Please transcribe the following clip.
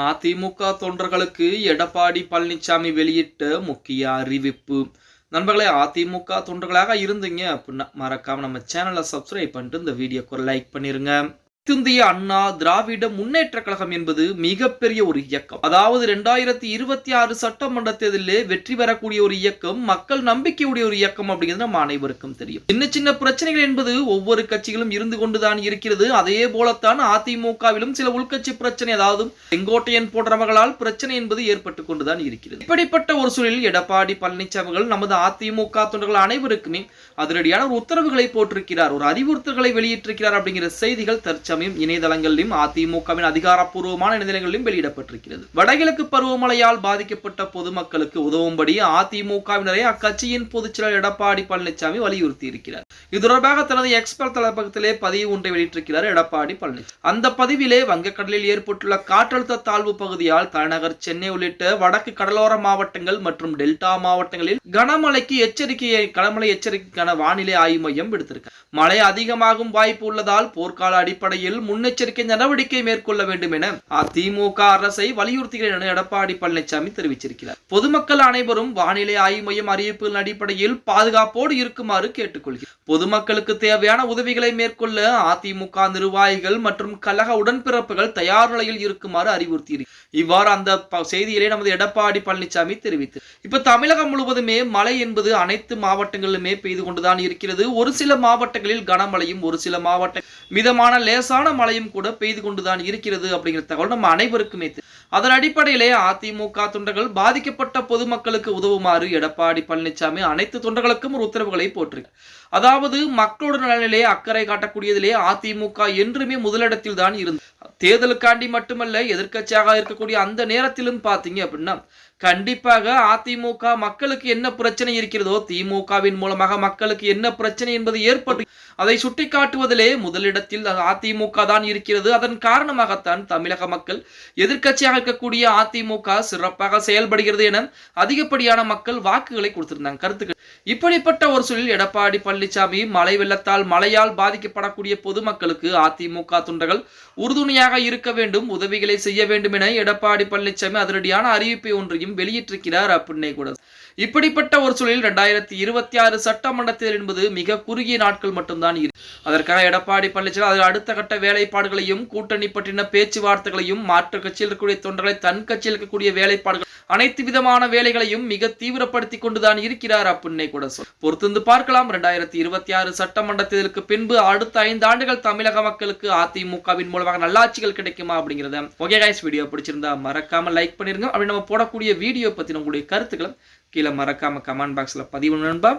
அதிமுக தொண்டர்களுக்கு எடப்பாடி பழனிசாமி வெளியிட்ட முக்கிய அறிவிப்பு. நண்பர்களே அதிமுக தொண்டர்களாக இருந்தீங்க அப்படின்னா மறக்காமல் நம்ம சேனலை சப்ஸ்கிரைப் பண்ணிட்டு இந்த வீடியோக்கு ஒரு லைக் பண்ணிடுங்க இந்திய அண்ணா திராவிட முன்னேற்ற கழகம் என்பது மிகப்பெரிய ஒரு இயக்கம். அதாவது ரெண்டாயிரத்தி இருபத்தி ஆறு சட்டமன்ற தேர்தலிலே வெற்றி பெறக்கூடிய ஒரு இயக்கம் மக்கள் நம்பிக்கையுடைய ஒரு இயக்கம் அப்படிங்கிறது நம்ம அனைவருக்கும் தெரியும். சின்ன சின்ன பிரச்சனைகள் என்பது ஒவ்வொரு கட்சிகளும் இருந்து கொண்டுதான் இருக்கிறது. அதே போலத்தான் அதிமுகவிலும் சில உள்கட்சி பிரச்சனை அதாவது செங்கோட்டையன் போன்றவர்களால் பிரச்சனை என்பது ஏற்பட்டு கொண்டுதான் இருக்கிறது. இப்படிப்பட்ட ஒரு சூழலில் எடப்பாடி பழனிசாமி அவர்கள் நமது அதிமுக தொண்டர்கள் அனைவருக்குமே அதிரடியான ஒரு உத்தரவுகளை போட்டிருக்கிறார் ஒரு அறிவுறுத்தல்களை வெளியிட்டிருக்கிறார் அப்படிங்கிற செய்திகள் தற்சமயம் இணையதளங்களிலும் அதிமுகவின் அதிகாரப்பூர்வமான இணையதளங்களிலும் வெளியிடப்பட்டிருக்கிறது. வடகிழக்கு பருவமழையால் பாதிக்கப்பட்ட பொதுமக்களுக்கு உதவும்படி அதிமுகவினரை அக்கட்சியின் பொதுச்செயலர் எடப்பாடி பழனிசாமி வலியுறுத்தி இருக்கிறார் இது தொடர்பாக தனது எக்ஸ்பர்ட் தளபகத்திலே பதிவு ஒன்றை வெளியிட்டிருக்கிறார் எடப்பாடி பழனிசாமி. அந்த பதிவிலே வங்கக்கடலில் ஏற்பட்டுள்ள காற்றழுத்த தாழ்வு பகுதியால் தலைநகர் சென்னை உள்ளிட்ட வடக்கு கடலோர மாவட்டங்கள் மற்றும் டெல்டா மாவட்டங்களில் கனமழைக்கு எச்சரிக்கையை கனமழை எச்சரிக்கைக்கான வானிலை ஆய்வு மையம் விடுத்திருக்க மழை அதிகமாகும் வாய்ப்பு உள்ளதால் போர்க்கால அடிப்படையில் அடிப்படையில் முன்னெச்சரிக்கை நடவடிக்கை மேற்கொள்ள வேண்டும் என அதிமுக அரசை வலியுறுத்துகிறேன் என எடப்பாடி பழனிசாமி தெரிவிச்சிருக்கிறார். பொதுமக்கள் அனைவரும் வானிலை ஆய்வு மையம் அறிவிப்புகளின் அடிப்படையில் பாதுகாப்போடு இருக்குமாறு கேட்டுக்கொள்கிறார் பொதுமக்களுக்கு தேவையான உதவிகளை மேற்கொள்ள அதிமுக நிர்வாகிகள் மற்றும் கழக உடன்பிறப்புகள் தயார் நிலையில் இருக்குமாறு அறிவுறுத்தியிருக்கிறார் இவ்வாறு அந்த செய்தியிலே நமது எடப்பாடி பழனிசாமி தெரிவித்து. இப்ப தமிழகம் முழுவதுமே மழை என்பது அனைத்து மாவட்டங்களிலுமே பெய்து கொண்டுதான் இருக்கிறது. ஒரு சில மாவட்டங்களில் கனமழையும் ஒரு சில மாவட்ட மிதமான லேச லேசான மழையும் கூட பெய்து கொண்டுதான் இருக்கிறது அப்படிங்கிற தகவல் நம்ம அனைவருக்குமே அதன் அடிப்படையிலே அதிமுக தொண்டர்கள் பாதிக்கப்பட்ட பொதுமக்களுக்கு உதவுமாறு எடப்பாடி பழனிசாமி அனைத்து தொண்டர்களுக்கும் ஒரு உத்தரவுகளை போட்டிருக்கிறார் அதாவது மக்களோட நலனிலே அக்கறை காட்டக்கூடியதிலே அதிமுக என்றுமே முதலிடத்தில் தான் இருந்தது தேர்தலுக்காண்டி மட்டுமல்ல எதிர்கட்சியாக இருக்கக்கூடிய அந்த நேரத்திலும் பார்த்தீங்க அப்படின்னா கண்டிப்பாக அதிமுக மக்களுக்கு என்ன பிரச்சனை இருக்கிறதோ திமுகவின் மூலமாக மக்களுக்கு என்ன பிரச்சனை என்பது ஏற்பட்டு அதை சுட்டிக்காட்டுவதிலே முதலிடத்தில் அதிமுக தான் இருக்கிறது. அதன் காரணமாகத்தான் தமிழக மக்கள் எதிர்கட்சியாக இருக்கக்கூடிய அதிமுக சிறப்பாக செயல்படுகிறது என அதிகப்படியான மக்கள் வாக்குகளை கொடுத்திருந்தாங்க. கருத்துக்கள் இப்படிப்பட்ட ஒரு சூழலில் எடப்பாடி பழனிசாமி மழை வெள்ளத்தால் மழையால் பாதிக்கப்படக்கூடிய பொதுமக்களுக்கு அதிமுக தொண்டர்கள் உறுதுணையாக இருக்க வேண்டும் உதவிகளை செய்ய வேண்டும் என எடப்பாடி பழனிசாமி அதிரடியான அறிவிப்பை ஒன்றையும் வெளியிட்டிருக்கிறார் அப்படின்னே கூட. இப்படிப்பட்ட ஒரு சூழலில் ரெண்டாயிரத்தி இருபத்தி ஆறு சட்டமன்ற தேர்தல் என்பது மிக குறுகிய நாட்கள் மட்டும்தான் இருக்கு அதற்காக எடப்பாடி பழனிசாமி அதில் அடுத்த கட்ட வேலைப்பாடுகளையும் கூட்டணி பற்றின பேச்சுவார்த்தைகளையும் மாற்று கட்சியில் இருக்கக்கூடிய தொண்டர்களை தன் கட்சியில் இருக்கக்கூடிய வேலைப்பாடுகள் அனைத்து விதமான வேலைகளையும் மிக தீவிரப்படுத்தி கொண்டுதான் இருக்கிறார் அப்படின்னே கூட சொல். பொறுத்திருந்து பார்க்கலாம். இரண்டாயிரத்தி இருபத்தி ஆறு சட்டமன்ற தேர்தலுக்கு பின்பு அடுத்த ஐந்து ஆண்டுகள் தமிழக மக்களுக்கு அதிமுகவின் மூலமாக நல்லாட்சிகள் கிடைக்குமா அப்படிங்கிறத. ஓகே கைஸ் வீடியோ பிடிச்சிருந்தா மறக்காம லைக் பண்ணிருங்க. அப்படி நம்ம போடக்கூடிய வீடியோ பத்தின உங்களுடைய கருத்துக்களும் கீழே மறக்காம கமெண்ட் பாக்ஸ்ல பதிவு நண்பா.